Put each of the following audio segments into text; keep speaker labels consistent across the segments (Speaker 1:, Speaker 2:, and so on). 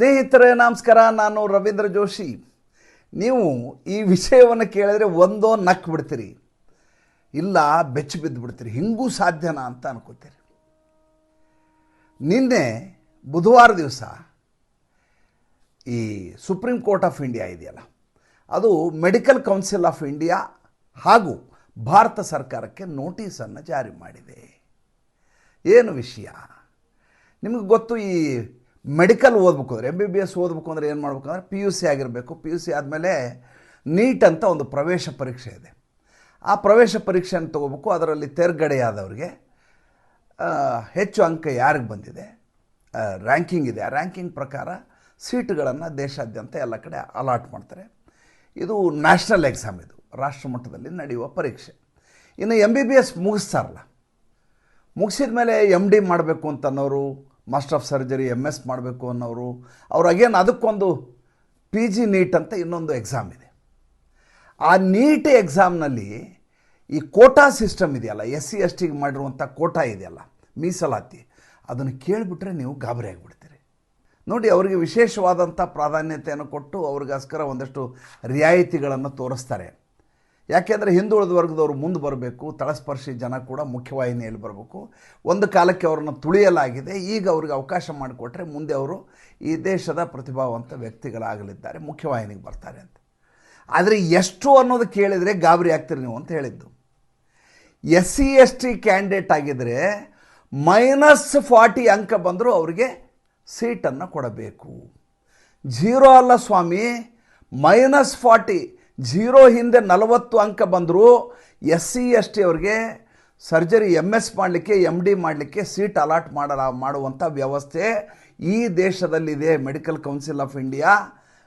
Speaker 1: ಸ್ನೇಹಿತರೇ, ನಮಸ್ಕಾರ. ನಾನು ರವೀಂದ್ರ ಜೋಶಿ. ನೀವು ಈ ವಿಷಯವನ್ನು ಕೇಳಿದ್ರೆ ಒಂದೋ ನಕ್ ಬಿಡ್ತೀರಿ. ಇಲ್ಲ, ಬೆಚ್ಚಿ ಬಿದ್ದು ಬಿಡ್ತೀರಿ ಹಿಂಗೂ ಸಾಧ್ಯನಾ ಅಂತ ಅನ್ಕೋತೀರಿ. ನಿನ್ನೆ ಬುಧವಾರ ದಿವಸ ಈ ಸುಪ್ರೀಂ ಕೋರ್ಟ್ ಆಫ್ ಇಂಡಿಯಾ ಇದೆಯಲ್ಲ? ಅದು ಮೆಡಿಕಲ್ ಕೌನ್ಸಿಲ್ ಆಫ್ ಇಂಡಿಯಾ ಹಾಗೂ ಭಾರತ ಸರ್ಕಾರಕ್ಕೆ ನೋಟಿಸನ್ನು ಜಾರಿ ಮಾಡಿದೆ. ಏನು ವಿಷಯ? ನಿಮಗೆ ಗೊತ್ತು ಈ ಮೆಡಿಕಲ್ ಓದ್ಬೇಕು ಅಂದರೆ ಎಂ ಬಿ ಬಿ ಎಸ್ ಓದಬೇಕು ಅಂದರೆ ಏನು ಮಾಡಬೇಕು ಅಂದರೆ ಪಿ ಯು ಸಿ ಆಗಿರಬೇಕು. ಪಿ ಯು ಸಿ ಆದಮೇಲೆ ನೀಟ್ ಅಂತ ಒಂದು ಪ್ರವೇಶ ಪರೀಕ್ಷೆ ಇದೆ. ಆ ಪ್ರವೇಶ ಪರೀಕ್ಷೆಯನ್ನು ತೊಗೋಬೇಕು. ಅದರಲ್ಲಿ ತೇರ್ಗಡೆಯಾದವ್ರಿಗೆ ಹೆಚ್ಚು ಅಂಕ ಯಾರಿಗೆ ಬಂದಿದೆ? ರ್ಯಾಂಕಿಂಗ್ ಇದೆ. ಆ ರ್ಯಾಂಕಿಂಗ್ ಪ್ರಕಾರ ಸೀಟ್ಗಳನ್ನು ದೇಶಾದ್ಯಂತ ಎಲ್ಲ ಕಡೆ ಅಲಾಟ್ ಮಾಡ್ತಾರೆ. ಇದು ನ್ಯಾಷನಲ್ ಎಕ್ಸಾಮ್ ಇದು. ರಾಷ್ಟ್ರ ಮಟ್ಟದಲ್ಲಿ ನಡೆಯುವ ಪರೀಕ್ಷೆ. ಇನ್ನು ಎಂ ಬಿ ಬಿ ಎಸ್ ಮುಗಿಸ್ತಾರಲ್ಲ. ಮುಗಿಸಿದ ಮೇಲೆ ಎಂ ಡಿ ಮಾಡಬೇಕು ಅನ್ನೋರು master of surgery M S ಮಾಡಬೇಕು ಅನ್ನೋರು. ಅವ್ರು ಅಗೇನ್ ಅದಕ್ಕೊಂದು ಪಿ ಜಿ ನೀಟ್ ಅಂತ ಇನ್ನೊಂದು ಎಕ್ಸಾಮ್ ಇದೆ. ಆ ನೀಟ್ ಎಕ್ಸಾಮ್ನಲ್ಲಿ ಈ ಕೋಟಾ ಸಿಸ್ಟಮ್ ಇದೆಯಲ್ಲ ಎಸ್ ಸಿ ಎಸ್ ಟಿಗೆ ಮಾಡಿರುವಂಥ ಕೋಟಾ ಇದೆಯಲ್ಲ, ಮೀಸಲಾತಿ, ಅದನ್ನು ಕೇಳಿಬಿಟ್ರೆ ನೀವು ಗಾಬರಿ ಆಗಿಬಿಡ್ತೀರಿ. ನೋಡಿ, ಅವರಿಗೆ ವಿಶೇಷವಾದಂಥ ಪ್ರಾಧಾನ್ಯತೆಯನ್ನು ಕೊಟ್ಟು ಅವ್ರಿಗೋಸ್ಕರ ಒಂದಷ್ಟು ರಿಯಾಯಿತಿಗಳನ್ನು ತೋರಿಸ್ತಾರೆ. ಯಾಕೆಂದರೆ ಹಿಂದುಳಿದ ವರ್ಗದವರು ಮುಂದೆ ಬರಬೇಕು, ತಳಸ್ಪರ್ಶಿ ಜನ ಕೂಡ ಮುಖ್ಯವಾಹಿನಿಯಲ್ಲಿ ಬರಬೇಕು. ಒಂದು ಕಾಲಕ್ಕೆ ಅವರನ್ನು ತುಳಿಯಲಾಗಿದೆ, ಈಗ ಅವ್ರಿಗೆ ಅವಕಾಶ ಮಾಡಿಕೊಟ್ರೆ ಮುಂದೆ ಅವರು ಈ ದೇಶದ ಪ್ರತಿಭಾವಂತ ವ್ಯಕ್ತಿಗಳಾಗಲಿದ್ದಾರೆ ಮುಖ್ಯವಾಹಿನಿಗೆ ಬರ್ತಾರೆ ಅಂತ. ಆದರೆ ಎಷ್ಟು ಅನ್ನೋದು ಕೇಳಿದರೆ ಗಾಬರಿ ಆಗ್ತೀರಿ ನೀವು ಅಂತ ಹೇಳಿದ್ದು. S C S T candidate ಆಗಿದ್ದರೆ ಮೈನಸ್ ಫಾರ್ಟಿ ಅಂಕ ಬಂದರೂ ಅವರಿಗೆ ಸೀಟನ್ನು ಕೊಡಬೇಕು. ಜೀರೋ ಅಲ್ಲ ಸ್ವಾಮಿ, ಮೈನಸ್ ಫಾರ್ಟಿ. ಜೀರೋ ಹಿಂದೆ ನಲವತ್ತು ಅಂಕ ಬಂದರೂ ಎಸ್ ಸಿ ಎಸ್ ಟಿ ಅವ್ರಿಗೆ ಸರ್ಜರಿ ಎಂ ಎಸ್ ಮಾಡಲಿಕ್ಕೆ ಎಂ ಡಿ ಮಾಡಲಿಕ್ಕೆ ಸೀಟ್ ಅಲಾಟ್ ಮಾಡಲ ಮಾಡುವಂಥ ವ್ಯವಸ್ಥೆ ಈ ದೇಶದಲ್ಲಿದೆ. ಮೆಡಿಕಲ್ ಕೌನ್ಸಿಲ್ ಆಫ್ ಇಂಡಿಯಾ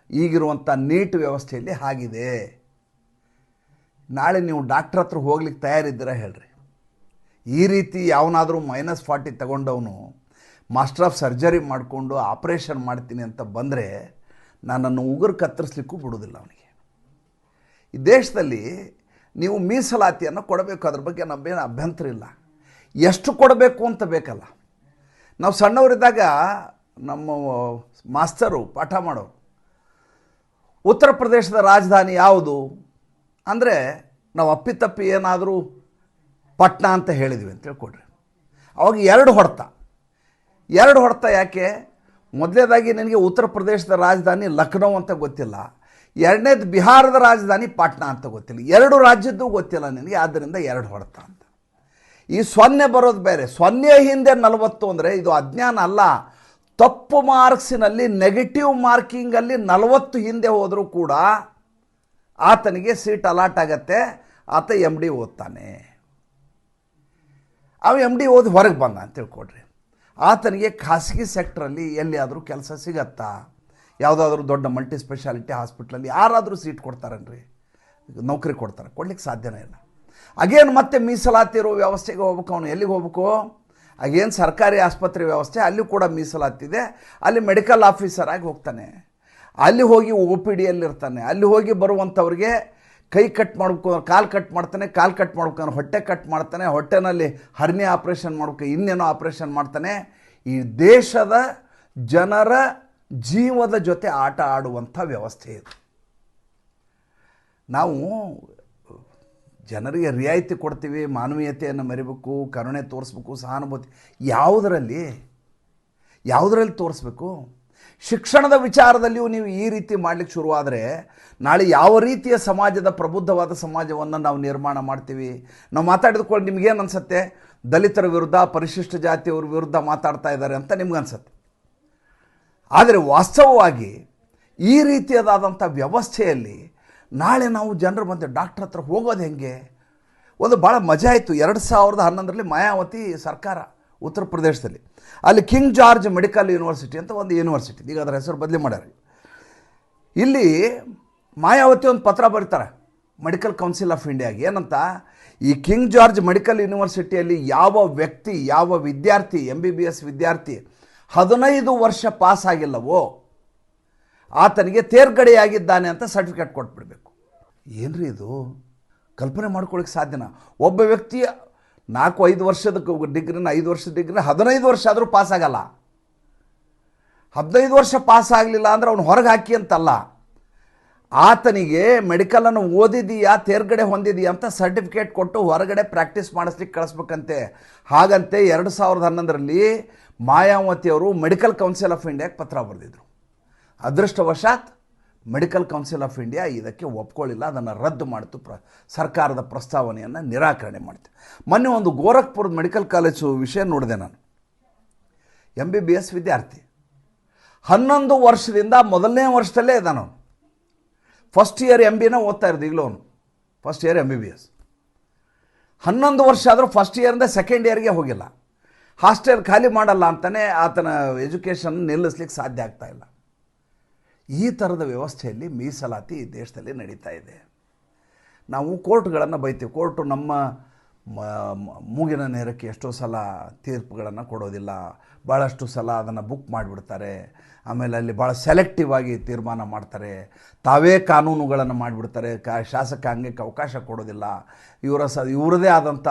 Speaker 1: ಈಗಿರುವಂಥ ನೀಟ್ ವ್ಯವಸ್ಥೆಯಲ್ಲಿ ಆಗಿದೆ. ನಾಳೆ ನೀವು ಡಾಕ್ಟ್ರ್ ಹತ್ರ ಹೋಗ್ಲಿಕ್ಕೆ ತಯಾರಿದ್ದೀರಾ ಹೇಳ್ರಿ. ಈ ರೀತಿ ಯಾವನಾದರೂ ಮೈನಸ್ ಫಾರ್ಟಿ ತಗೊಂಡವನು ಮಾಸ್ಟರ್ ಆಫ್ ಸರ್ಜರಿ ಮಾಡಿಕೊಂಡು ಆಪ್ರೇಷನ್ ಮಾಡ್ತೀನಿ ಅಂತ ಬಂದರೆ ನನ್ನನ್ನು ಉಗುರು ಕತ್ತರಿಸ್ಲಿಕ್ಕೂ ಬಿಡೋದಿಲ್ಲ ಅವನಿಗೆ. ಈ ದೇಶದಲ್ಲಿ ನೀವು ಮೀಸಲಾತಿಯನ್ನು ಕೊಡಬೇಕು, ಅದ್ರ ಬಗ್ಗೆ ನಮ್ಮೇನು ಅಭ್ಯಂತರ ಇಲ್ಲ. ಎಷ್ಟು ಕೊಡಬೇಕು ಅಂತ ಬೇಕಲ್ಲ. ನಾವು ಸಣ್ಣವರಿದ್ದಾಗ ನಮ್ಮ ಮಾಸ್ತರು ಪಾಠ ಮಾಡೋರು. ಉತ್ತರ ಪ್ರದೇಶದ ರಾಜಧಾನಿ ಯಾವುದು? ಅಂದರೆ ನಾವು ಅಪ್ಪಿತಪ್ಪಿ ಏನಾದರೂ ಪಟ್ನಾ ಅಂತ ಹೇಳಿದ್ವಿ ಅಂತ ಹೇಳ್ಕೊಡ್ರಿ ಅವಾಗ ಎರಡು ಹೊಡೆತ. ಎರಡು ಹೊಡೆತ ಯಾಕೆ? ಮೊದಲೇದಾಗಿ ನನಗೆ ಉತ್ತರ ಪ್ರದೇಶದ ರಾಜಧಾನಿ ಲಕ್ನೋ ಅಂತ ಗೊತ್ತಿಲ್ಲ. ಎರಡನೇದು ಬಿಹಾರದ ರಾಜಧಾನಿ ಪಾಟ್ನಾ ಅಂತ ಗೊತ್ತಿಲ್ಲ. ಎರಡು ರಾಜ್ಯದ್ದು ಗೊತ್ತಿಲ್ಲ ನಿನಗೆ, ಆದ್ದರಿಂದ ಎರಡು ಹೊಡೆತ ಅಂತ. ಈ ಸೊನ್ನೆ ಬರೋದು ಬೇರೆ. ಸೊನ್ನೆ ಹಿಂದೆ ನಲವತ್ತು ಅಂದರೆ ಇದು ಅಜ್ಞಾನ ಅಲ್ಲ. ತಪ್ಪು ಮಾರ್ಕ್ಸಿನಲ್ಲಿ ನೆಗೆಟಿವ್ ಮಾರ್ಕಿಂಗಲ್ಲಿ ನಲವತ್ತು ಹಿಂದೆ ಹೋದರೂ ಕೂಡ ಆತನಿಗೆ ಸೀಟ್ ಅಲಾಟ್ ಆಗತ್ತೆ. ಆತ ಎಂ ಡಿ ಓದ್ತಾನೆ. ಅವ ಎಂ ಡಿ ಓದಿ ಹೊರಗೆ ಬಂದ ಅಂತ ತಿಳ್ಕೊಡ್ರಿ ಆತನಿಗೆ ಖಾಸಗಿ ಸೆಕ್ಟ್ರಲ್ಲಿ ಎಲ್ಲಿಯಾದರೂ ಕೆಲಸ ಸಿಗತ್ತಾ? ಯಾವುದಾದ್ರೂ ದೊಡ್ಡ ಮಲ್ಟಿ ಸ್ಪೆಷಾಲಿಟಿ ಹಾಸ್ಪಿಟ್ಲಲ್ಲಿ ಯಾರಾದರೂ ಸೀಟ್ ಕೊಡ್ತಾರನ್ರಿ? ನೌಕರಿ ಕೊಡ್ತಾರೆ. ಕೊಡ್ಲಿಕ್ಕೆ ಸಾಧ್ಯನೇ ಇಲ್ಲ. ಅಗೇನು ಮತ್ತೆ ಮೀಸಲಾತಿ ಇರೋ ವ್ಯವಸ್ಥೆಗೆ ಹೋಗ್ಬೇಕು ಅವನು. ಎಲ್ಲಿಗೆ ಹೋಗ್ಬೇಕು? ಅಗೇನು ಸರ್ಕಾರಿ ಆಸ್ಪತ್ರೆ ವ್ಯವಸ್ಥೆ ಅಲ್ಲಿ ಕೂಡ ಮೀಸಲಾತಿದೆ ಅಲ್ಲಿ ಮೆಡಿಕಲ್ ಆಫೀಸರ್ ಆಗಿ ಹೋಗ್ತಾನೆ. ಅಲ್ಲಿ ಹೋಗಿ ಒ ಪಿ ಡಿಯಲ್ಲಿ ಇರ್ತಾನೆ ಅಲ್ಲಿ ಹೋಗಿ ಬರುವಂಥವ್ರಿಗೆ ಕೈ ಕಟ್ ಮಾಡ್ಬೇಕು, ಕಾಲು ಕಟ್ ಮಾಡ್ತಾನೆ, ಕಾಲು ಕಟ್ ಮಾಡ್ಬೇಕು ಹೊಟ್ಟೆ ಕಟ್ ಮಾಡ್ತಾನೆ, ಹೊಟ್ಟೆನಲ್ಲಿ ಹರ್ನಿ ಆಪ್ರೇಷನ್ ಮಾಡ್ಬೇಕು, ಇನ್ನೇನೋ ಆಪ್ರೇಷನ್ ಮಾಡ್ತಾನೆ. ಈ ದೇಶದ ಜನರ ಜೀವದ ಜೊತೆ ಆಟ ಆಡುವಂಥ ವ್ಯವಸ್ಥೆ ಇದು. ನಾವು ಜನರಿಗೆ ರಿಯಾಯಿತಿ ಕೊಡ್ತೀವಿ, ಮಾನವೀಯತೆಯನ್ನು ಮರಿಬೇಕು, ಕರುಣೆ ತೋರಿಸ್ಬೇಕು, ಸಹಾನುಭೂತಿ, ಯಾವುದರಲ್ಲಿ? ಯಾವುದರಲ್ಲಿ ತೋರಿಸ್ಬೇಕು? ಶಿಕ್ಷಣದ ವಿಚಾರದಲ್ಲಿಯೂ ನೀವು ಈ ರೀತಿ ಮಾಡಲಿಕ್ಕೆ ಶುರುವಾದರೆ ನಾಳೆ ಯಾವ ರೀತಿಯ ಸಮಾಜದ ಪ್ರಬುದ್ಧವಾದ ಸಮಾಜವನ್ನು ನಾವು ನಿರ್ಮಾಣ ಮಾಡ್ತೀವಿ? ನಾವು ಮಾತಾಡಿದ್ಕೊಂಡು ನಿಮಗೇನು ಅನಿಸುತ್ತೆ? ದಲಿತರ ವಿರುದ್ಧ, ಪರಿಶಿಷ್ಟ ಜಾತಿಯವ್ರ ವಿರುದ್ಧ ಮಾತಾಡ್ತಾ ಇದ್ದಾರೆ ಅಂತ ನಿಮ್ಗೆ ಅನ್ಸುತ್ತೆ ಆದರೆ ವಾಸ್ತವವಾಗಿ ಈ ರೀತಿಯಾದಂಥ ವ್ಯವಸ್ಥೆಯಲ್ಲಿ ನಾಳೆ ನಾವು ಜನರು ಬಂದು ಡಾಕ್ಟ್ರ್ ಹತ್ರ ಹೋಗೋದು ಹೆಂಗೆ? ಒಂದು ಭಾಳ ಮಜಾ ಆಯಿತು. ಎರಡು ಸಾವಿರದ ಹನ್ನೊಂದರಲ್ಲಿ ಮಾಯಾವತಿ ಸರ್ಕಾರ ಉತ್ತರ ಪ್ರದೇಶದಲ್ಲಿ. ಅಲ್ಲಿ ಕಿಂಗ್ ಜಾರ್ಜ್ ಮೆಡಿಕಲ್ ಯೂನಿವರ್ಸಿಟಿ ಅಂತ ಒಂದು ಯೂನಿವರ್ಸಿಟಿ ಈಗ ಅದರ ಹೆಸರು ಬದಲಿ ಮಾಡ್ಯಾರ. ಇಲ್ಲಿ ಮಾಯಾವತಿ ಒಂದು ಪತ್ರ ಬರೀತಾರೆ, ಮೆಡಿಕಲ್ ಕೌನ್ಸಿಲ್ ಆಫ್ ಇಂಡಿಯಾಗೆ. ಏನಂತ? ಈ ಕಿಂಗ್ ಜಾರ್ಜ್ ಮೆಡಿಕಲ್ ಯೂನಿವರ್ಸಿಟಿಯಲ್ಲಿ ಯಾವ ವ್ಯಕ್ತಿ, ಯಾವ ವಿದ್ಯಾರ್ಥಿ ಎಂ ಬಿ ಬಿ ಎಸ್ ವಿದ್ಯಾರ್ಥಿ ಹದಿನೈದು ವರ್ಷ ಪಾಸ್ ಆಗಿಲ್ಲವೋ? ಆತನಿಗೆ ತೇರ್ಗಡೆಯಾಗಿದ್ದಾನೆ ಅಂತ ಸರ್ಟಿಫಿಕೇಟ್ ಕೊಟ್ಬಿಡ್ಬೇಕು. ಏನ್ರಿ ಇದು? ಕಲ್ಪನೆ ಮಾಡ್ಕೊಳ್ಳಿಕ್ಕೆ ಸಾಧ್ಯನಾ? ಒಬ್ಬ ವ್ಯಕ್ತಿ ನಾಲ್ಕು, ಐದು ವರ್ಷದ ಡಿಗ್ರಿನ, ಐದು ವರ್ಷದ ಡಿಗ್ರಿನ ಹದಿನೈದು ವರ್ಷ ಆದರೂ ಪಾಸ್ ಆಗಲ್ಲ. ಹದಿನೈದು ವರ್ಷ ಪಾಸ್ ಆಗಲಿಲ್ಲ ಅಂದ್ರೆ ಅವನು ಹೊರಗೆ ಹಾಕಿ ಅಂತಲ್ಲ. ಆತನಿಗೆ ಮೆಡಿಕಲನ್ನು ಓದಿದೀಯಾ, ತೇರ್ಗಡೆ ಹೊಂದಿದೀಯಾ ಅಂತ ಸರ್ಟಿಫಿಕೇಟ್ ಕೊಟ್ಟು ಹೊರಗಡೆ ಪ್ರಾಕ್ಟೀಸ್ ಮಾಡಿಸ್ಲಿಕ್ಕೆ ಕಳಿಸ್ಬೇಕಂತೆ. ಹಾಗಂತೆ ಎರಡು ಸಾವಿರದ ಹನ್ನೊಂದರಲ್ಲಿ ಮಾಯಾವತಿಯವರು ಮೆಡಿಕಲ್ ಕೌನ್ಸಿಲ್ ಆಫ್ ಇಂಡಿಯಾಗೆ ಪತ್ರ ಬರೆದಿದ್ರು. ಅದೃಷ್ಟವಶಾತ್ ಮೆಡಿಕಲ್ ಕೌನ್ಸಿಲ್ ಆಫ್ ಇಂಡಿಯಾ ಇದಕ್ಕೆ ಒಪ್ಕೊಳ್ಳಿಲ್ಲ, ಅದನ್ನು ರದ್ದು ಮಾಡಿತು, ಪ್ರ, ಸರ್ಕಾರದ ಪ್ರಸ್ತಾವನೆಯನ್ನು ನಿರಾಕರಣೆ ಮಾಡಿತು. ಮೊನ್ನೆ ಒಂದು ಗೋರಖ್ಪುರದ ಮೆಡಿಕಲ್ ಕಾಲೇಜು ವಿಷಯ ನೋಡಿದೆ ನಾನು. ಎಂ ಬಿ ಬಿ ಎಸ್ ವಿದ್ಯಾರ್ಥಿ. ಹನ್ನೊಂದು ವರ್ಷದಿಂದ ಮೊದಲನೇ ವರ್ಷದಲ್ಲೇ ಇದ್ದಾನ ಫಸ್ಟ್ ಇಯರ್ ಎಂ ಬಿನ ಓದ್ತಾ ಇರೋದು ಈಗಲೂ ಅವನು. First year M B B S ಹನ್ನೊಂದು ವರ್ಷ ಆದರೂ ಫಸ್ಟ್ ಇಯರಿಂದ ಸೆಕೆಂಡ್ ಇಯರ್ಗೆ ಹೋಗಿಲ್ಲ. ಹಾಸ್ಟೆಲ್ ಖಾಲಿ ಮಾಡಲ್ಲ ಅಂತಲೇ ಆತನ ಎಜುಕೇಷನ್ ನಿಲ್ಲಿಸ್ಲಿಕ್ಕೆ ಸಾಧ್ಯ ಆಗ್ತಾ ಇಲ್ಲ. ಈ ಥರದ ವ್ಯವಸ್ಥೆಯಲ್ಲಿ ಮೀಸಲಾತಿ ದೇಶದಲ್ಲಿ ನಡೀತಾ ಇದೆ. ನಾವು ಕೋರ್ಟ್ಗಳನ್ನು ಬೈತೀವಿ. ಕೋರ್ಟು ನಮ್ಮ ಮೂಗಿನ ನೇರಕ್ಕೆ ಎಷ್ಟೋ ಸಲ ತೀರ್ಪುಗಳನ್ನು ಕೊಡೋದಿಲ್ಲ. ಭಾಳಷ್ಟು ಸಲ ಅದನ್ನು ಬುಕ್ ಮಾಡಿಬಿಡ್ತಾರೆ. ಆಮೇಲೆ ಅಲ್ಲಿ ಭಾಳ ಸೆಲೆಕ್ಟಿವ್ ಆಗಿ ತೀರ್ಮಾನ ಮಾಡ್ತಾರೆ. ತಾವೇ ಕಾನೂನುಗಳನ್ನು ಮಾಡಿಬಿಡ್ತಾರೆ. ಕಾ ಶಾಸಕಾಂಗಕ್ಕೆ ಅವಕಾಶ ಕೊಡೋದಿಲ್ಲ. ಇವರ ಸ, ಇವರದೇ ಆದಂಥ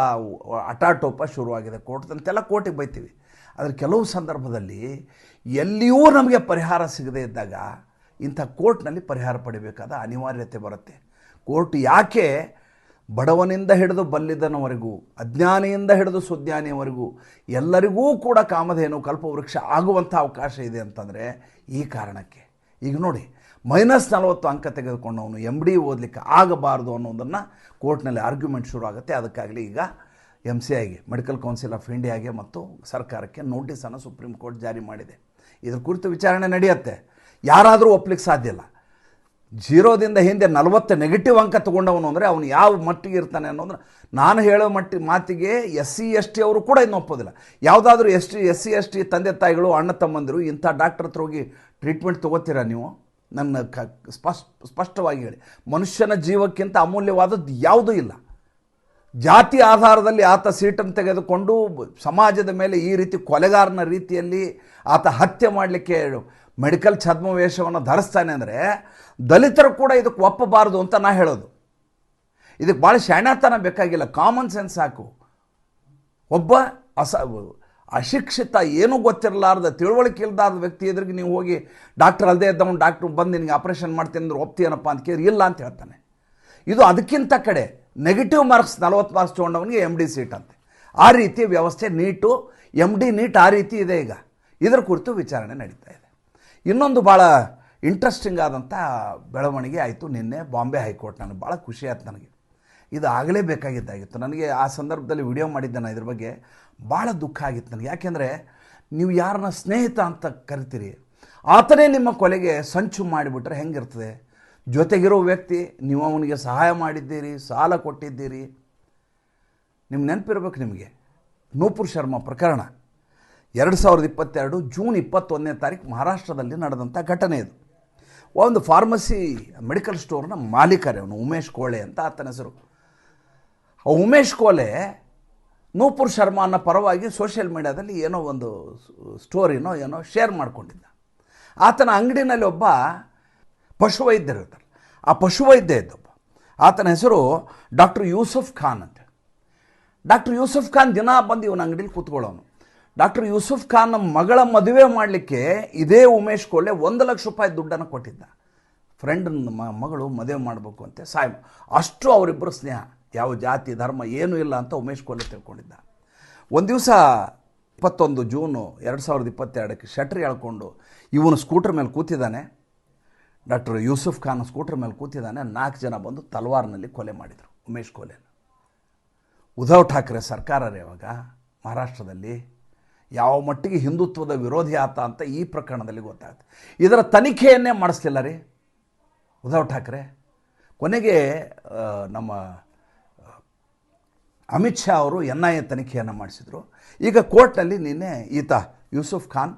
Speaker 1: ಅಟಾಟೋಪ ಶುರುವಾಗಿದೆ. ಕೋರ್ಟ್ ಅಂತೆಲ್ಲ ಕೋರ್ಟಿಗೆ ಬೈತೀವಿ. ಆದರೆ ಕೆಲವು ಸಂದರ್ಭದಲ್ಲಿ ಎಲ್ಲಿಯೂ ನಮಗೆ ಪರಿಹಾರ ಸಿಗದೇ ಇದ್ದಾಗ ಇಂಥ ಕೋರ್ಟ್ನಲ್ಲಿ ಪರಿಹಾರ ಪಡಿಬೇಕಾದ ಅನಿವಾರ್ಯತೆ ಬರುತ್ತೆ. ಕೋರ್ಟ್ ಯಾಕೆ ಬಡವನಿಂದ ಹಿಡಿದು ಬಲ್ಲಿದನವರೆಗೂ ಅಜ್ಞಾನಿಯಿಂದ ಹಿಡಿದು ಸುಜ್ಞಾನಿಯವರೆಗೂ, ಎಲ್ಲರಿಗೂ ಕೂಡ ಕಾಮಧೇನು ಕಲ್ಪವೃಕ್ಷ ಆಗುವಂಥ ಅವಕಾಶ ಇದೆ ಅಂತಂದರೆ ಈ ಕಾರಣಕ್ಕೆ. ಈಗ ನೋಡಿ ಮೈನಸ್ ನಲವತ್ತು ಅಂಕ ತೆಗೆದುಕೊಂಡವನು ಎಂ ಡಿ ಓದಲಿಕ್ಕೆ ಆಗಬಾರ್ದು ಅನ್ನೋದನ್ನು ಕೋರ್ಟ್ನಲ್ಲಿ ಆರ್ಗ್ಯುಮೆಂಟ್ ಶುರು ಆಗುತ್ತೆ ಅದಕ್ಕಾಗಲಿ ಈಗ ಎಂ ಸಿ ಐಗೆ ಮೆಡಿಕಲ್ ಕೌನ್ಸಿಲ್ ಆಫ್ ಇಂಡಿಯಾಗೆ ಮತ್ತು ಸರ್ಕಾರಕ್ಕೆ ನೋಟಿಸನ್ನು ಸುಪ್ರೀಂ ಕೋರ್ಟ್ ಜಾರಿ ಮಾಡಿದೆ. ಇದ್ರ ಕುರಿತು ವಿಚಾರಣೆ ನಡೆಯುತ್ತೆ. ಯಾರಾದರೂ ಒಪ್ಪಲಿಕ್ಕೆ ಸಾಧ್ಯ ಇಲ್ಲ. ಜೀರೋದಿಂದ ಹಿಂದೆ ನಲವತ್ತು ನೆಗೆಟಿವ್ ಅಂಕ ತೊಗೊಂಡವನು ಅಂದರೆ ಅವನು ಯಾವ ಮಟ್ಟಿಗೆ ಇರ್ತಾನೆ ಅನ್ನೋದನ್ನ ನಾನು ಹೇಳೋ ಮಟ್ಟಿ ಮಾತಿಗೆ ಎಸ್ ಸಿ, ಎಸ್ ಟಿ ಅವರು ಕೂಡ ಇನ್ನು ಒಪ್ಪೋದಿಲ್ಲ. ಯಾವುದಾದ್ರೂ S T, S C, S T ತಂದೆ ತಾಯಿಗಳು, ಅಣ್ಣ ತಮ್ಮಂದಿರು ಇಂಥ ಡಾಕ್ಟರ್ ಹತ್ರ ಹೋಗಿ ಟ್ರೀಟ್ಮೆಂಟ್ ತೊಗೋತೀರಾ ನೀವು? ನನ್ನ ಕ, ಸ್ಪಷ್ಟ, ಸ್ಪಷ್ಟವಾಗಿ ಹೇಳಿ. ಮನುಷ್ಯನ ಜೀವಕ್ಕಿಂತ ಅಮೂಲ್ಯವಾದದ್ದು ಯಾವುದೂ ಇಲ್ಲ. ಜಾತಿ ಆಧಾರದಲ್ಲಿ ಆತ ಸೀಟನ್ನು ತೆಗೆದುಕೊಂಡು ಸಮಾಜದ ಮೇಲೆ ಈ ರೀತಿ ಕೊಲೆಗಾರನ ರೀತಿಯಲ್ಲಿ ಆತ ಹತ್ಯೆ ಮಾಡಲಿಕ್ಕೆ ಮೆಡಿಕಲ್ ಛದ್ಮವೇಷವನ್ನು ಧರಿಸ್ತಾನೆ ಅಂದರೆ ದಲಿತರು ಕೂಡ ಇದಕ್ಕೆ ಒಪ್ಪಬಾರದು ಅಂತ ನಾ ಹೇಳೋದು. ಇದಕ್ಕೆ ಭಾಳ ಶಾಣ್ಯತನ ಬೇಕಾಗಿಲ್ಲ ಕಾಮನ್ ಸೆನ್ಸ್ ಸಾಕು. ಒಬ್ಬ ಅಸ, ಅಶಿಕ್ಷಿತ ಏನೂ ಗೊತ್ತಿರಲಾರ್ದ, ತಿಳುವಳಿಕೆ ಇಲ್ದಾರ್ದ ವ್ಯಕ್ತಿ ಎದುರಿಗೆ ನೀವು ಹೋಗಿ ಡಾಕ್ಟರ್ ಅಲ್ಲದೆ ಇದ್ದವನು ಡಾಕ್ಟ್ರು ಬಂದು ನಿನಗೆ ಆಪ್ರೇಷನ್ ಮಾಡ್ತೀನಿ ಅಂದ್ರೆ ಒಪ್ತೀಯನಪ್ಪ ಅಂತ ಕೇಳಿ ಇಲ್ಲ ಅಂತ ಹೇಳ್ತಾನೆ. ಇದು ಅದಕ್ಕಿಂತ ಕಡೆ ನೆಗೆಟಿವ್ ಮಾರ್ಕ್ಸ್ ನಲವತ್ತು ಮಾರ್ಕ್ಸ್ ತೊಗೊಂಡವನಿಗೆ ಎಂ ಡಿ ಸೀಟ್ ಅಂತೆ. ಆ ರೀತಿ ವ್ಯವಸ್ಥೆ ನೀಟು ಎಂ ಡಿ ನೀಟ್ ಆ ರೀತಿ ಇದೆ ಈಗ. ಇದರ ಕುರಿತು ವಿಚಾರಣೆ ನಡೀತಾ ಇದೆ. ಇನ್ನೊಂದು ಭಾಳ ಇಂಟ್ರೆಸ್ಟಿಂಗ್ ಆದಂಥ ಬೆಳವಣಿಗೆ ಆಯಿತು ನಿನ್ನೆ ಬಾಂಬೆ ಹೈಕೋರ್ಟ್. ನನಗೆ ಭಾಳ ಖುಷಿ ಆಯ್ತು ನನಗೆ. ಇದು ಆಗಲೇಬೇಕಾಗಿದ್ದಾಗಿತ್ತು ನನಗೆ ಆ ಸಂದರ್ಭದಲ್ಲಿ ವಿಡಿಯೋ ಮಾಡಿದ್ದೆ ನಾನು ಇದ್ರ ಬಗ್ಗೆ. ಭಾಳ ದುಃಖ ಆಗಿತ್ತು ನನಗೆ. ಯಾಕೆಂದರೆ ನೀವು ಯಾರನ್ನ ಸ್ನೇಹಿತ ಅಂತ ಕರಿತೀರಿ, ಆತನೇ ನಿಮ್ಮ ಕೊಲೆಗೆ ಸಂಚು ಮಾಡಿಬಿಟ್ರೆ ಹೆಂಗಿರ್ತದೆ? ಜೊತೆಗಿರೋ ವ್ಯಕ್ತಿ, ನೀವು ಅವನಿಗೆ ಸಹಾಯ ಮಾಡಿದ್ದೀರಿ, ಸಾಲ ಕೊಟ್ಟಿದ್ದೀರಿ. ನಿಮ್ಮ ನೆನಪಿರ್ಬೇಕು ನಿಮಗೆ. ನೂಪುರ್ ಶರ್ಮಾ ಪ್ರಕರಣ. ಎರಡು ಸಾವಿರದ ಇಪ್ಪತ್ತೆರಡು ಜೂನ್ ಇಪ್ಪತ್ತೊಂದನೇ ತಾರೀಕು ಮಹಾರಾಷ್ಟ್ರದಲ್ಲಿ ನಡೆದಂಥ ಘಟನೆ ಇದು. ಒಂದು ಫಾರ್ಮಸಿ ಮೆಡಿಕಲ್ ಸ್ಟೋರ್ನ ಮಾಲೀಕರೇ ಅವನು, ಉಮೇಶ್ ಕೋಳೆ ಅಂತ ಆತನ ಹೆಸರು. ಆ ಉಮೇಶ್ ಕೋಲೆ ನೂಪುರ್ ಶರ್ಮಾ ಅನ್ನೋ ಪರವಾಗಿ ಸೋಷಿಯಲ್ ಮೀಡ್ಯಾದಲ್ಲಿ ಏನೋ ಒಂದು ಸ್ಟೋರಿನೋ ಏನೋ ಶೇರ್ ಮಾಡಿಕೊಂಡಿದ್ದ. ಆತನ ಅಂಗಡಿನಲ್ಲಿ ಒಬ್ಬ ಪಶುವೈದ್ಯರು ಇರ್ತಾರೆ. ಆ ಪಶುವೈದ್ಯ ಇದ್ದೊಬ್ಬ. ಆತನ ಹೆಸರು ಡಾಕ್ಟರ್ ಯೂಸುಫ್ ಖಾನ್ ಅಂತ ಡಾಕ್ಟರ್ ಯೂಸುಫ್ ಖಾನ್ ದಿನ ಬಂದು ಇವನ ಅಂಗಡಿಲಿ ಕೂತ್ಕೊಳ್ಳೋನು. ಡಾಕ್ಟರ್ ಯೂಸುಫ್ ಖಾನ್ ಮಗಳ ಮದುವೆ ಮಾಡಲಿಕ್ಕೆ ಇದೇ ಉಮೇಶ್ ಕೋಲೆ ಒಂದು ಲಕ್ಷ ರೂಪಾಯಿ ದುಡ್ಡನ್ನು ಕೊಟ್ಟಿದ್ದ. ಫ್ರೆಂಡ್ ಮಗಳು ಮದುವೆ ಮಾಡಬೇಕು ಅಂತ. ಸಾಯ್ ಅಷ್ಟು ಅವರಿಬ್ಬರು ಸ್ನೇಹ. ಯಾವ ಜಾತಿ, ಧರ್ಮ ಏನೂ ಇಲ್ಲ ಅಂತ ಉಮೇಶ್ ಕೋಲೆ ತಿಳ್ಕೊಂಡಿದ್ದ. ಒಂದು ದಿವಸ ಇಪ್ಪತ್ತೊಂದು ಜೂನು ಎರಡು ಸಾವಿರದ ಇಪ್ಪತ್ತೆರಡಕ್ಕೆ ಶಟ್ರ್ ಹೇಳ್ಕೊಂಡು ಇವನು ಸ್ಕೂಟರ್ ಮೇಲೆ ಕೂತಿದ್ದಾನೆ. ಡಾಕ್ಟರ್ ಯೂಸುಫ್ ಖಾನ್ ಸ್ಕೂಟರ್ ಮೇಲೆ ಕೂತಿದ್ದಾನೆ. ನಾಲ್ಕು ಜನ ಬಂದು ತಲ್ವಾರ್ನಲ್ಲಿ ಕೊಲೆ ಮಾಡಿದರು ಉಮೇಶ್ ಕೋಲೆನ. ಉದ್ಧವ್ ಠಾಕ್ರೆ ಸರ್ಕಾರ ರೀ ಅವಾಗ ಮಹಾರಾಷ್ಟ್ರದಲ್ಲಿ ಯಾವ ಮಟ್ಟಿಗೆ ಹಿಂದುತ್ವದ ವಿರೋಧಿ ಆತ ಅಂತ ಈ ಪ್ರಕರಣದಲ್ಲಿ ಗೊತ್ತಾಗುತ್ತೆ ಇದರ ತನಿಖೆಯನ್ನೇ ಮಾಡಿಸ್ಲಿಲ್ಲ ರೀ. ಉದ್ಧವ್ ಠಾಕ್ರೆ, ಕೊನೆಗೆ ನಮ್ಮ ಅಮಿತ್ ಶಾ ಅವರು ಎನ್ ಐ ಎ ತನಿಖೆಯನ್ನು ಮಾಡಿಸಿದರು. ಈಗ ಕೋರ್ಟ್ನಲ್ಲಿ ನಿನ್ನೆ ಈತ ಯೂಸುಫ್ ಖಾನ್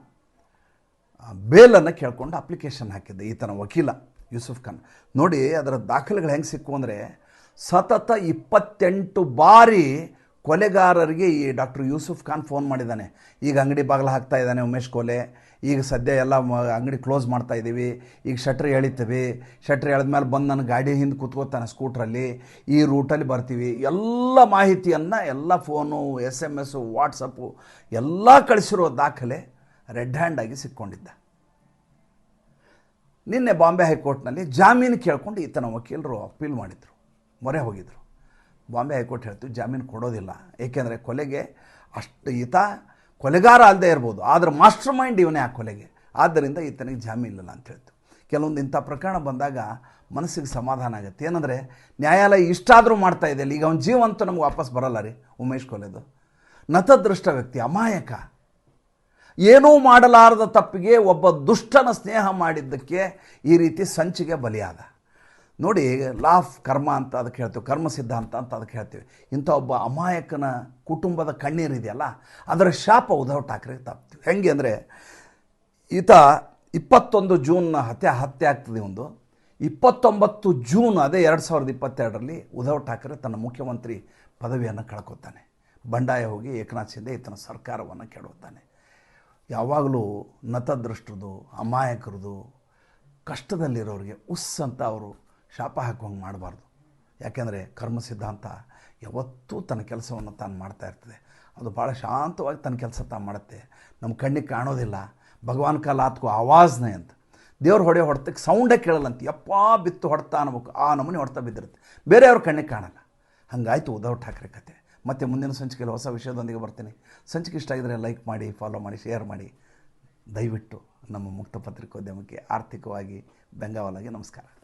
Speaker 1: ಬೇಲನ್ನು ಕೇಳ್ಕೊಂಡು ಅಪ್ಲಿಕೇಶನ್ ಹಾಕಿದ್ದೆ, ಈತನ ವಕೀಲ ಯೂಸುಫ್ ಖಾನ್. ನೋಡಿ, ಅದರ ದಾಖಲೆಗಳು ಹೆಂಗೆ ಸಿಕ್ಕು ಅಂದರೆ, ಸತತ ಇಪ್ಪತ್ತೆಂಟು ಬಾರಿ ಕೊಲೆಗಾರರಿಗೆ ಈ ಡಾಕ್ಟರ್ ಯೂಸುಫ್ ಖಾನ್ ಫೋನ್ ಮಾಡಿದ್ದಾನೆ. ಈಗ ಅಂಗಡಿ ಬಾಗಿಲು ಹಾಕ್ತಾ ಇದ್ದಾನೆ ಉಮೇಶ್ ಕೋಲೆ. ಈಗ ಸದ್ಯ ಎಲ್ಲ ಅಂಗಡಿ ಕ್ಲೋಸ್ ಮಾಡ್ತಾ ಇದ್ದೀವಿ. ಈಗ ಶಟ್ರ್ ಎಳಿತೀವಿ. ಶಟ್ರ್ ಎಳೆದ್ಮೇಲೆ ಬಂದು ನನ್ನ ಗಾಡಿ ಹಿಂದೆ ಕೂತ್ಕೋತಾನೆ ಸ್ಕೂಟ್ರಲ್ಲಿ. ಈ ರೂಟಲ್ಲಿ ಬರ್ತೀವಿ. ಎಲ್ಲ ಮಾಹಿತಿಯನ್ನು, ಎಲ್ಲ phone S M S WhatsApp ಎಲ್ಲ ಕಳಿಸಿರೋ ದಾಖಲೆ ರೆಡ್ ಹ್ಯಾಂಡಾಗಿ ಸಿಕ್ಕೊಂಡಿದ್ದ. ನಿನ್ನೆ ಬಾಂಬೆ ಹೈಕೋರ್ಟ್ನಲ್ಲಿ ಜಾಮೀನು ಕೇಳ್ಕೊಂಡು ಈತನ ವಕೀಲರು ಅಪೀಲ್ ಮಾಡಿದರು. ಮೊರೆ ಹೋಗಿದ್ರು. ಬಾಂಬೆ ಹೈಕೋರ್ಟ್ ಹೇಳ್ತು, ಜಾಮೀನು ಕೊಡೋದಿಲ್ಲ. ಏಕೆಂದರೆ ಕೊಲೆಗೆ ಅಷ್ಟು ಈತ ಕೊಲೆಗಾರ ಅಲ್ಲದೆ ಇರ್ಬೋದು, ಆದರೆ ಮಾಸ್ಟರ್ ಮೈಂಡ್ ಇವನೇ ಆ ಕೊಲೆಗೆ. ಆದ್ದರಿಂದ ಈತನಿಗೆ ಜಾಮೀನು ಇಲ್ಲ ಅಂತ ಹೇಳ್ತು. ಕೆಲವೊಂದು ಇಂಥ ಪ್ರಕರಣ ಬಂದಾಗ ಮನಸ್ಸಿಗೆ ಸಮಾಧಾನ ಆಗುತ್ತೆ. ಏನಂದರೆ ನ್ಯಾಯಾಲಯ ಇಷ್ಟಾದರೂ ಮಾಡ್ತಾ ಇದೆ, ಈಗ ಅವ್ನ ಜೀವಂತೂ ನಮ್ಗೆ ವಾಪಸ್ ಬರಲ್ಲ ರೀ ಉಮೇಶ್ ಕೊಲೆದು. ನತದೃಷ್ಟ ವ್ಯಕ್ತಿ, ಅಮಾಯಕ. ಏನೂ ಮಾಡಲಾರದ ತಪ್ಪಿಗೆ ಒಬ್ಬ ದುಷ್ಟನ ಸ್ನೇಹ ಮಾಡಿದ್ದಕ್ಕೆ ಈ ರೀತಿ ಸಂಚಿಗೆ ಬಲಿಯಾದ. ನೋಡಿ ಲಾಫ್ ಕರ್ಮ ಅಂತ ಅದಕ್ಕೆ ಹೇಳ್ತೀವಿ, ಕರ್ಮ ಸಿದ್ಧಾಂತ ಅಂತ ಅದಕ್ಕೆ ಹೇಳ್ತೀವಿ. ಇಂಥ ಒಬ್ಬ ಅಮಾಯಕನ ಕುಟುಂಬದ ಕಣ್ಣೀರಿದೆಯಲ್ಲ ಅದರ ಶಾಪ ಉದ್ಧವ್ ಠಾಕ್ರೆ ತಪ್ತೀವಿ ಹೆಂಗೆ ಅಂದರೆ, ಈತ ಇಪ್ಪತ್ತೊಂದು ಜೂನ್ನ ಹತ್ಯೆ ಹತ್ಯೆ ಆಗ್ತದೆ ಒಂದು. ಇಪ್ಪತ್ತೊಂಬತ್ತು ಜೂನ್ ಅದೇ ಎರಡು ಸಾವಿರದ ಇಪ್ಪತ್ತೆರಡರಲ್ಲಿ ಉದ್ಧವ್ ಠಾಕ್ರೆ ತನ್ನ ಮುಖ್ಯಮಂತ್ರಿ ಪದವಿಯನ್ನು ಕಳ್ಕೊತಾನೆ. ಬಂಡಾಯ ಹೋಗಿ ಏಕನಾಥ್ ಶಿಂದೆ ಈತನ ಸರ್ಕಾರವನ್ನು ಕೆಡುತ್ತಾನೆ ಯಾವಾಗಲೂ ನತದೃಷ್ಟರದು, ಅಮಾಯಕರದು, ಕಷ್ಟದಲ್ಲಿರೋರಿಗೆ ಉಸ್ ಅಂತ ಅವರು ಶಾಪ ಹಾಕುವಂಗೆ ಮಾಡಬಾರ್ದು. ಯಾಕೆಂದರೆ ಕರ್ಮ ಸಿದ್ಧಾಂತ ಯಾವತ್ತೂ ತನ್ನ ಕೆಲಸವನ್ನು ತಾನು ಮಾಡ್ತಾ ಇರ್ತದೆ. ಅದು ಭಾಳ ಶಾಂತವಾಗಿ ತನ್ನ ಕೆಲಸ ತಾನು ಮಾಡುತ್ತೆ. ನಮ್ಮ ಕಣ್ಣಿಗೆ ಕಾಣೋದಿಲ್ಲ. ಭಗವಾನ್ ಕಾಲ ಆತ್ಕೋ ಆವಾಜ್ನೇ ಅಂತ. ದೇವ್ರ ಹೊಡೆ ಹೊಡ್ತಕ್ಕೆ ಸೌಂಡೇ ಕೇಳಲ್ಲಂತ ಯಪ್ಪಾ ಬಿತ್ತು ಹೊಡ್ತಾ ಅನ್ಬೇಕು ಆ ನಮೂನೆ ಹೊಡ್ತಾ ಬಿದ್ದಿರುತ್ತೆ. ಬೇರೆಯವ್ರ ಕಣ್ಣಿಗೆ ಕಾಣಲ್ಲ. ಹಾಗಾಯ್ತು ಉದ್ಧವ್ ಠಾಕ್ರೆ ಕತೆ. ಮತ್ತು ಮುಂದಿನ ಸಂಚಿಕೆಯಲ್ಲಿ ಹೊಸ ವಿಷಯದೊಂದಿಗೆ ಬರ್ತೀನಿ. ಸಂಚಿಕೆ ಇಷ್ಟ ಆಗಿದ್ರೆ ಲೈಕ್ ಮಾಡಿ ಫಾಲೋ ಮಾಡಿ ಶೇರ್ ಮಾಡಿ. ದಯವಿಟ್ಟು ನಮ್ಮ ಮುಕ್ತ ಪತ್ರಿಕೋದ್ಯಮಕ್ಕೆ ಆರ್ಥಿಕವಾಗಿ ಬೆಂಗಾವಲಾಗಿ ನಮಸ್ಕಾರ.